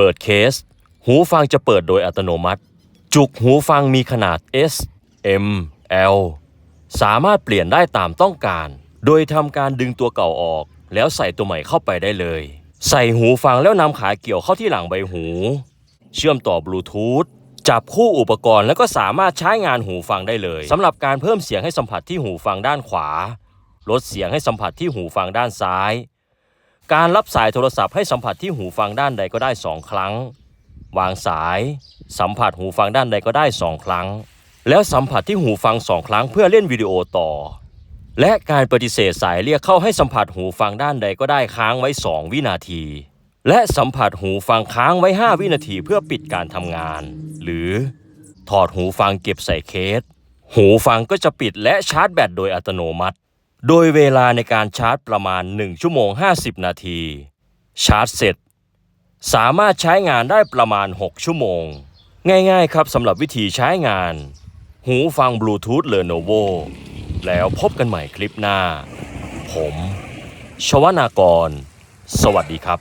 เปิดเคส หูฟังจะเปิดโดยอัตโนมัติ จุกหูฟังมีขนาด S M L สามารถเปลี่ยนได้ตามต้องการ โดยทำการดึงตัวเก่าออก แล้วใส่ตัวใหม่เข้าไปได้เลย ใส่หูฟังแล้วนำขาเกี่ยวเข้าที่หลังใบหู เชื่อมต่อบลูทูธจับคู่อุปกรณ์แล้วก็สามารถใช้งานหูฟังได้เลยสำหรับการเพิ่มเสียงให้สัมผัสที่หูฟังด้านขวา ลดเสียงให้สัมผัสที่หูฟังด้านซ้าย การรับสายโทรศัพท์ให้สัมผัสที่หูฟังด้านใดก็ได้ 2 ครั้ง วางสาย สัมผัสหูฟังด้านใดก็ได้ 2 ครั้ง แล้วสัมผัสที่หูฟัง2ครั้งเพื่อเล่นวิดีโอต่อ และการปฏิเสธสายเรียกเข้าให้สัมผัสหูฟังด้านใดก็ได้ค้างไว้ 2 วินาที และสัมผัสหูฟังค้างไว้ 5 วินาทีเพื่อปิดการทำงาน หรือ ถอดหูฟังเก็บใส่เคส หูฟังก็จะปิดและชาร์จแบตโดยอัตโนมัติ โดยเวลาในการชาร์จประมาณ 1 ชั่วโมง 50 นาที ชาร์จเสร็จ สามารถใช้งานได้ประมาณ 6 ชั่วโมง ง่ายๆครับสำหรับวิธีใช้งาน หูฟังบลูทูธเลโนโวแล้วพบกันใหม่คลิปหน้า ผม ชวนากร สวัสดีครับ